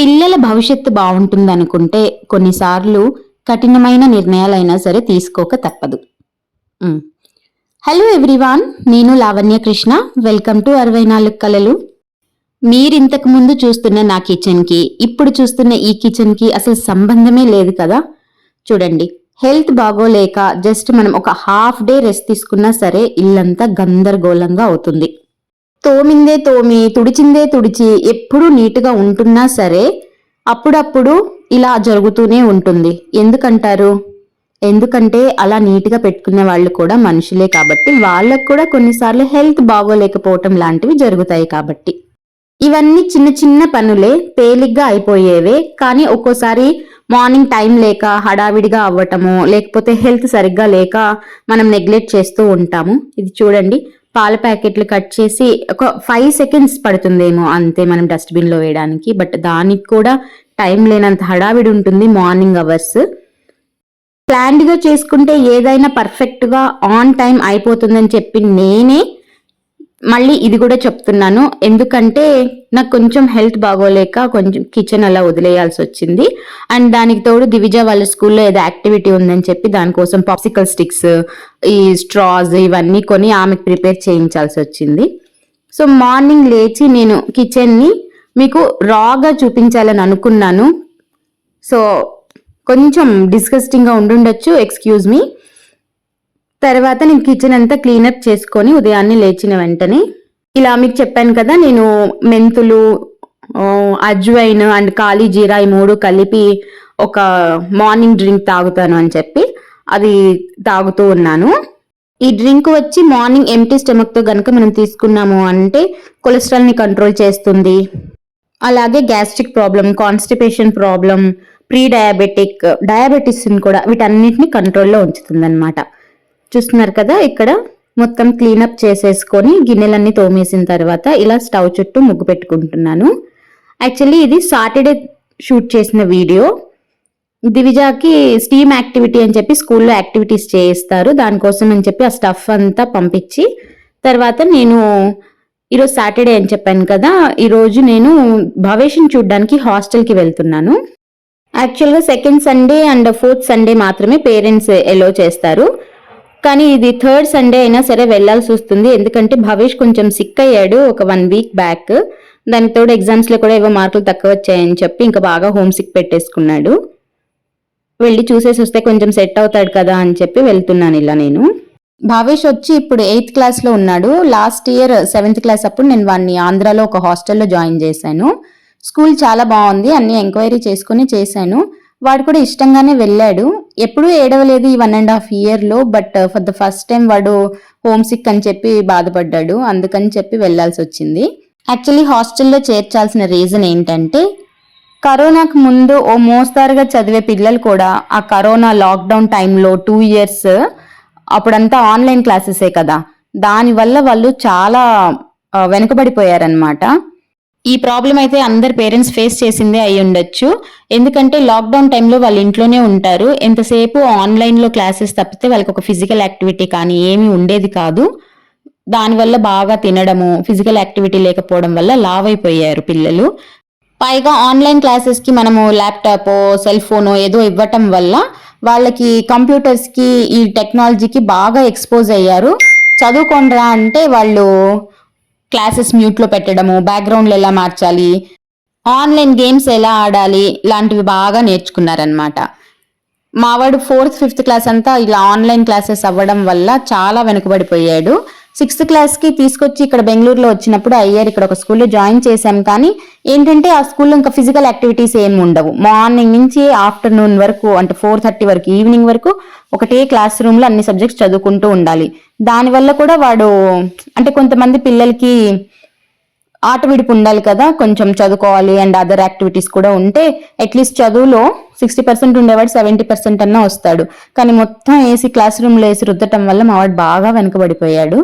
పిల్లల భవిష్యత్తు బాగుంటుంది అనుకుంటే కొన్నిసార్లు కఠినమైన నిర్ణయాలైనా సరే తీసుకోక తప్పదు. హలో ఎవ్రీవాన్ నేను లావణ్య కృష్ణ. వెల్కమ్ టు అరవై నాలుగు కలలు మీరు ఇంతకు ముందు చూస్తున్న నా కిచెన్కి ఇప్పుడు చూస్తున్న ఈ కిచెన్కి అసలు సంబంధమే లేదు కదా? చూడండి హెల్త్ బాగోలేక జస్ట్ మనం ఒక హాఫ్ డే రెస్ట్ తీసుకున్నా సరే ఇల్లంతా గందరగోళంగా అవుతుంది. తోమిందే తోమి తుడిచిందే తుడిచి ఎప్పుడూ నీట్గా ఉంటున్నా సరే అప్పుడప్పుడు ఇలా జరుగుతూనే ఉంటుంది. ఎందుకంటారు? ఎందుకంటే అలా నీట్గా పెట్టుకునే వాళ్ళు కూడా మనుషులే కాబట్టి వాళ్ళకు కూడా కొన్నిసార్లు హెల్త్ బాగోలేకపోవటం లాంటివి జరుగుతాయి కాబట్టి. ఇవన్నీ చిన్న చిన్న పనులే తేలిగ్గా అయిపోయేవే. కానీ ఒక్కోసారి మార్నింగ్ టైం లేక హడావిడిగా అవ్వటము లేకపోతే హెల్త్ సరిగ్గా లేక మనం నెగ్లెక్ట్ చేస్తూ ఉంటాము. ఇది చూడండి. పాల ప్యాకెట్లు కట్ చేసి ఒక ఫైవ్ సెకండ్స్ పడుతుందేమో అంతే మనం డస్ట్బిన్లో వేయడానికి. బట్ దానికి కూడా టైం లేనంత హడావిడి ఉంటుంది మార్నింగ్ అవర్స్ ప్లాన్డ్గా చేసుకుంటే ఏదైనా పర్ఫెక్ట్గా ఆన్ టైం అయిపోతుందని చెప్పి నేనే మళ్ళీ ఇది కూడా చెప్తున్నాను. ఎందుకంటే నాకు కొంచెం హెల్త్ బాగోలేక కొంచెం కిచెన్ అలా వదిలేయాల్సి వచ్చింది. అండ్ దానికి తోడు దివిజ వాళ్ళ స్కూల్లో ఏదో యాక్టివిటీ ఉందని చెప్పి దానికోసం పాప్సికల్ స్టిక్స్ ఈ స్ట్రాస్ ఇవన్నీ కొని ఆమెకు ప్రిపేర్ చేయించాల్సి వచ్చింది. సో మార్నింగ్ లేచి నేను కిచెన్ని మీకు రాగా చూపించాలని అనుకున్నాను. సో కొంచెం డిస్గస్టింగ్గా ఉండుండొచ్చు. ఎక్స్క్యూజ్ మీ తర్వాత నేను కిచెన్ అంతా క్లీనప్ చేసుకొని ఉదయాన్నే లేచిన వెంటనే ఇలా మీకు చెప్పాను కదా నేను మెంతులు అజ్వైన్ అండ్ కాళీ జీరా ఈ మూడు కలిపి ఒక మార్నింగ్ డ్రింక్ తాగుతాను అని చెప్పి అది తాగుతూ ఉన్నాను. ఈ డ్రింక్ వచ్చి మార్నింగ్ ఎంటీ స్టమక్తో కనుక మనం తీసుకున్నాము అంటే కొలెస్ట్రాల్ని కంట్రోల్ చేస్తుంది. అలాగే gastric problem constipation problem pre diabetic డయాబెటిస్ని కూడా వీటన్నిటిని కంట్రోల్లో ఉంచుతుంది అనమాట చూస్తున్నారు కదా ఇక్కడ మొత్తం క్లీనప్ చేసేసుకొని గిన్నెలన్నీ తోమేసిన తర్వాత ఇలా స్టవ్ చుట్టూ ముగ్గు పెట్టుకుంటున్నాను. యాక్చువల్లీ ఇది సాటర్డే షూట్ చేసిన వీడియో దివిజాకి స్టీమ్ యాక్టివిటీ అని చెప్పి స్కూల్లో యాక్టివిటీస్ చేయిస్తారు. దానికోసం అని చెప్పి ఆ స్టఫ్ అంతా పంపించి తర్వాత నేను ఈరోజు సాటర్డే అని చెప్పాను కదా ఈరోజు నేను భవేష్ని చూడడానికి హాస్టల్కి వెళ్తున్నాను. యాక్చువల్గా second Sunday and fourth Sunday మాత్రమే పేరెంట్స్ ఎలో చేస్తారు. కానీ ఇది థర్డ్ సండే అయినా సరే వెళ్ళాల్సి వస్తుంది. ఎందుకంటే భవేష్ కొంచెం సిక్ అయ్యాడు ఒక వన్ వీక్ బ్యాక్. దానికి తోడు ఎగ్జామ్స్లో కూడా ఏవో మార్కులు తక్కువ వచ్చాయని చెప్పి ఇంకా బాగా హోమ్ సిక్ పెట్టేసుకున్నాడు. వెళ్ళి చూసేసి వస్తే కొంచెం సెట్ అవుతాడు కదా అని చెప్పి వెళ్తున్నాను ఇలా నేను. భావేష్ వచ్చి ఇప్పుడు ఎయిత్ క్లాస్లో ఉన్నాడు. లాస్ట్ ఇయర్ సెవెంత్ క్లాస్ అప్పుడు నేను వాడిని ఆంధ్రాలో ఒక హాస్టల్లో జాయిన్ చేశాను. స్కూల్ చాలా బాగుంది. అన్ని ఎంక్వైరీ చేసుకుని చేశాను. వాడు కూడా ఇష్టంగానే వెళ్ళాడు. ఎప్పుడూ ఏడవలేదు ఈ వన్ అండ్ హాఫ్ ఇయర్లో but for the first time వాడు హోమ్ సిక్ అని చెప్పి బాధపడ్డాడు. అందుకని చెప్పి వెళ్ళాల్సి వచ్చింది. యాక్చువల్లీ హాస్టల్లో చేర్చాల్సిన రీజన్ ఏంటంటే కరోనాకు ముందు ఓ మోస్తారుగా చదివే పిల్లలు కూడా ఆ కరోనా లాక్డౌన్ టైంలో టూ ఇయర్స్ అప్పుడంతా ఆన్లైన్ క్లాసెసే కదా. దానివల్ల వాళ్ళు చాలా uh, వెనుకబడిపోయారనమాట ఈ ప్రాబ్లం అయితే అందరు పేరెంట్స్ ఫేస్ చేసిందే అయి ఉండొచ్చు. ఎందుకంటే లాక్డౌన్ టైంలో వాళ్ళు ఇంట్లోనే ఉంటారు. ఎంతసేపు ఆన్లైన్లో క్లాసెస్ తప్పితే వాళ్ళకి ఒక ఫిజికల్ యాక్టివిటీ కానీ ఏమీ ఉండేది కాదు. దానివల్ల బాగా తినడము ఫిజికల్ యాక్టివిటీ లేకపోవడం వల్ల లావ్ అయిపోయారు పిల్లలు. పైగా ఆన్లైన్ క్లాసెస్కి మనము ల్యాప్టాప్ సెల్ ఫోను ఏదో ఇవ్వటం వల్ల వాళ్ళకి కంప్యూటర్స్కి ఈ టెక్నాలజీకి బాగా ఎక్స్పోజ్ అయ్యారు. చదువుకోండిరా అంటే వాళ్ళు క్లాసెస్ మ్యూట్లో పెట్టడము బ్యాక్గ్రౌండ్లు ఎలా మార్చాలి ఆన్లైన్ గేమ్స్ ఎలా ఆడాలి ఇలాంటివి బాగా నేర్చుకున్నారనమాట మావాడు ఫోర్త్ ఫిఫ్త్ క్లాస్ అంతా ఇలా ఆన్లైన్ క్లాసెస్ అవ్వడం వల్ల చాలా వెనుకబడిపోయాడు. సిక్స్త్ క్లాస్కి తీసుకొచ్చి ఇక్కడ బెంగళూరులో వచ్చినప్పుడు అయ్యారు ఇక్కడ ఒక స్కూల్లో జాయిన్ చేశాం. కానీ ఏంటంటే ఆ స్కూల్లో ఇంకా ఫిజికల్ యాక్టివిటీస్ ఏమి ఉండవు. మార్నింగ్ నుంచి ఆఫ్టర్నూన్ వరకు అంటే ఫోర్ థర్టీ వరకు ఈవినింగ్ వరకు ఒకటే క్లాస్ రూమ్లో అన్ని సబ్జెక్ట్స్ చదువుకుంటూ ఉండాలి. దానివల్ల కూడా వాడు అంటే కొంతమంది పిల్లలకి ఆట విడుపు ఉండాలి కదా కొంచెం చదువుకోవాలి అండ్ అదర్ యాక్టివిటీస్ కూడా ఉంటే అట్లీస్ట్ చదువులో సిక్స్టీ పర్సెంట్ ఉండేవాడు సెవెంటీ పర్సెంట్ అన్నా వస్తాడు. కానీ మొత్తం ఏసీ క్లాస్ రూమ్లో వేసి రుద్దటం వల్ల మావాడు బాగా వెనకబడిపోయాడు.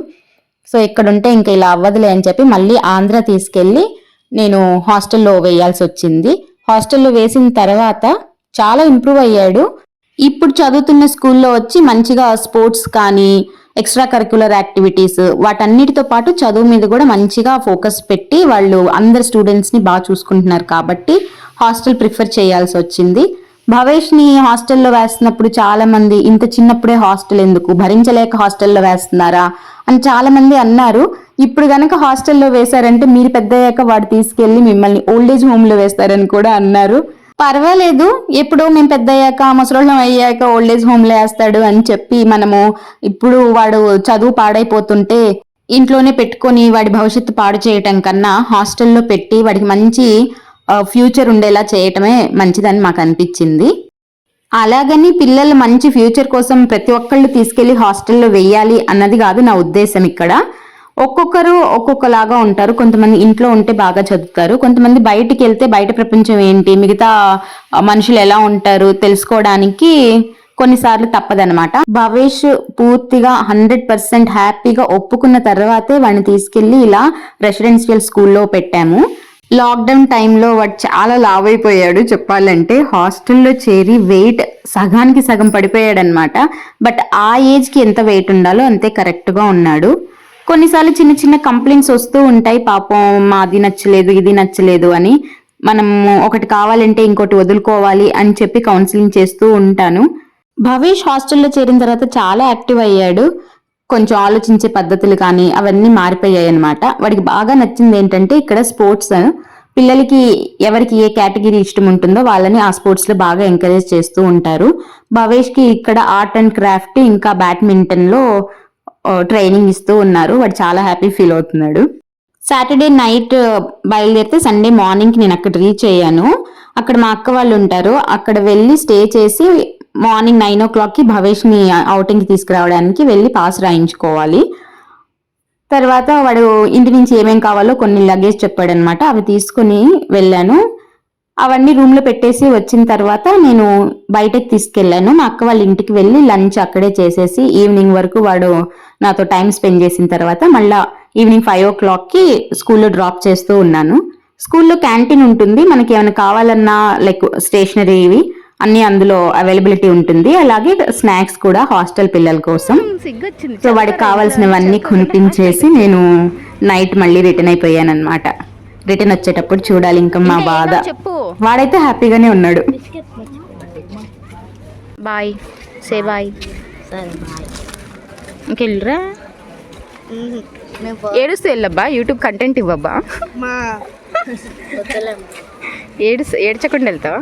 సో ఇక్కడ ఉంటే ఇంకా ఇలా అవ్వదులే అని చెప్పి మళ్ళీ ఆంధ్ర తీసుకెళ్ళి నేను హాస్టల్లో వేయాల్సి వచ్చింది. హాస్టల్లో వేసిన తర్వాత చాలా ఇంప్రూవ్ అయ్యాడు. ఇప్పుడు చదువుతున్న స్కూల్లో వచ్చి మంచిగా స్పోర్ట్స్ కానీ ఎక్స్ట్రా కరికులర్ యాక్టివిటీస్ వాటన్నిటితో పాటు చదువు మీద కూడా మంచిగా ఫోకస్ పెట్టి వాళ్ళు అందరు స్టూడెంట్స్ని బాగా చూసుకుంటున్నారు కాబట్టి హాస్టల్ ప్రిఫర్ చేయాల్సి వచ్చింది. భవేష్ని హాస్టల్లో వేస్తున్నప్పుడు చాలామంది ఇంత చిన్నప్పుడే హాస్టల్ ఎందుకు? భరించలేక హాస్టల్లో వేస్తున్నారా? అని చాలామంది అన్నారు. ఇప్పుడు గనక హాస్టల్లో వేశారంటే మీరు పెద్దయ్యాక వాడు తీసుకెళ్ళి మిమ్మల్ని ఓల్డేజ్ హోమ్లో వేస్తారని కూడా అన్నారు. పర్వాలేదు. ఎప్పుడు మేము పెద్ద అయ్యాక ముసలోళ్ళం అయ్యాక ఓల్డ్ హోమ్లో వేస్తాడు అని చెప్పి మనము ఇప్పుడు వాడు చదువు పాడైపోతుంటే ఇంట్లోనే పెట్టుకొని వాడి భవిష్యత్తు పాడు చేయటం కన్నా హాస్టల్లో పెట్టి వాడికి మంచి ఫ్యూచర్ ఉండేలా చేయటమే మంచిదని మాకు అనిపించింది. అలాగని పిల్లలు మంచి ఫ్యూచర్ కోసం ప్రతి ఒక్కళ్ళు తీసుకెళ్ళి హాస్టల్లో వెయ్యాలి అన్నది కాదు నా ఉద్దేశం ఇక్కడ. ఒక్కొక్కరు ఒక్కొక్కలాగా ఉంటారు. కొంతమంది ఇంట్లో ఉంటే బాగా చదువుతారు. కొంతమంది బయటికి వెళ్తే బయట ప్రపంచం ఏంటి? మిగతా మనుషులు ఎలా ఉంటారు? తెలుసుకోవడానికి కొన్నిసార్లు తప్పదనమాట భవేష్ పూర్తిగా హండ్రెడ్ పర్సెంట్ హ్యాపీగా ఒప్పుకున్న తర్వాతే వాడిని తీసుకెళ్ళి ఇలా రెసిడెన్షియల్ స్కూల్లో పెట్టాము. లాక్డౌన్ టైంలో వాడు చాలా లావ్ అయిపోయాడు చెప్పాలంటే హాస్టల్లో చేరి వెయిట్ సగానికి సగం పడిపోయాడనమాట బట్ ఆ ఏజ్కి ఎంత వెయిట్ ఉండాలో అంతే కరెక్ట్గా ఉన్నాడు. కొన్నిసార్లు చిన్న చిన్న కంప్లైంట్స్ వస్తూ ఉంటాయి. పాపం మాది నచ్చలేదు ఇది నచ్చలేదు అని. మనం ఒకటి కావాలంటే ఇంకోటి వదులుకోవాలి అని చెప్పి కౌన్సిలింగ్ చేస్తూ ఉంటాను. భవేష్ హాస్టల్లో చేరిన తర్వాత చాలా యాక్టివ్ అయ్యాడు. కొంచెం ఆలోచించే పద్ధతులు కానీ అవన్నీ మారిపోయాయి అనమాట వాడికి బాగా నచ్చింది ఏంటంటే ఇక్కడ స్పోర్ట్స్. పిల్లలకి ఎవరికి ఏ కేటగిరీ ఇష్టం ఉంటుందో వాళ్ళని ఆ స్పోర్ట్స్లో బాగా ఎంకరేజ్ చేస్తూ ఉంటారు. భవేష్కి ఇక్కడ ఆర్ట్ అండ్ క్రాఫ్ట్ ఇంకా బ్యాడ్మింటన్లో ట్రైనింగ్ ఇస్తూ ఉన్నారు. వాడు చాలా హ్యాపీ ఫీల్ అవుతున్నాడు. సాటర్డే నైట్ బయలుదేరితే సండే మార్నింగ్ నేను అక్కడ రీచ్ అయ్యాను. అక్కడ మా అక్క వాళ్ళు ఉంటారు. అక్కడ వెళ్ళి స్టే చేసి మార్నింగ్ నైన్ ఓ క్లాక్కి భవేష్ని అవుటింగ్కి తీసుకురావడానికి వెళ్ళి పాస్ రాయించుకోవాలి. తర్వాత వాడు ఇంటి నుంచి ఏమేం కావాలో కొన్ని లగేజ్ చెప్పాడనమాట అవి తీసుకుని వెళ్ళాను. అవన్నీ రూమ్లో పెట్టేసి వచ్చిన తర్వాత నేను బయటకు తీసుకెళ్ళాను. మా అక్క వాళ్ళ ఇంటికి వెళ్ళి లంచ్ అక్కడే చేసేసి ఈవినింగ్ వరకు వాడు నాతో టైం స్పెండ్ చేసిన తర్వాత మళ్ళా ఈవినింగ్ ఫైవ్ ఓ క్లాక్కి స్కూల్లో డ్రాప్ చేస్తూ ఉన్నాను. స్కూల్లో క్యాంటీన్ ఉంటుంది. మనకి ఏమైనా కావాలన్నా లైక్ స్టేషనరీ ఇవి అన్ని అందులో అవైలబిలిటీ ఉంటుంది. అలాగే స్నాక్స్ కూడా హాస్టల్ పిల్లల కోసం. సో వాడికి కావాల్సినవన్నీ కొనిపించేసి నేను నైట్ మళ్ళీ రిటర్న్ అయిపోయాను అనమాట రిటర్న్ వచ్చేటప్పుడు చూడాలి ఇంకా మా బాధ. చెప్పు. వాడైతే హ్యాపీగానే ఉన్నాడు. బాయ్. Say bye. సరే బాయ్. ఇంకెళ్ళరా? ఏడుస్తూ వెళ్ళబ్బా యూట్యూబ్ కంటెంట్ ఇవ్వబ్బా. ఏడుస్ ఏడ్చకుండా వెళ్తావా?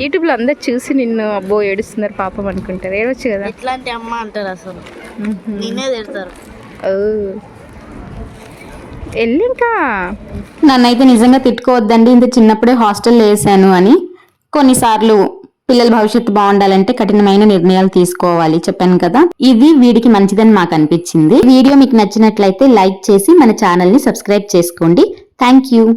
యూట్యూబ్లో అందరు చూసి నిన్ను అబ్బో ఏడుస్తున్నారు పాపం అనుకుంటారు. ఏడవచ్చు కదా? ఎట్లాంటి అమ్మ అంటారు అసలు. నేనే తిడతారు. ఓ. వెళ్ళి ఇంకా నన్నైతే నిజంగా తిట్టుకోవద్దండి. ఇంత చిన్నప్పుడే హాస్టల్లో వేసాను అని కొన్నిసార్లు పిల్లల భవిష్యత్తు బాగుండాలంటే కఠినమైన నిర్ణయాలు తీసుకోవాలి. చెప్పాను కదా? ఇది వీడికి మంచిదని మాకు అనిపించింది. వీడియో మీకు నచ్చినట్లయితే లైక్ చేసి మన ఛానల్ని సబ్స్క్రైబ్ చేసుకోండి. Thank you.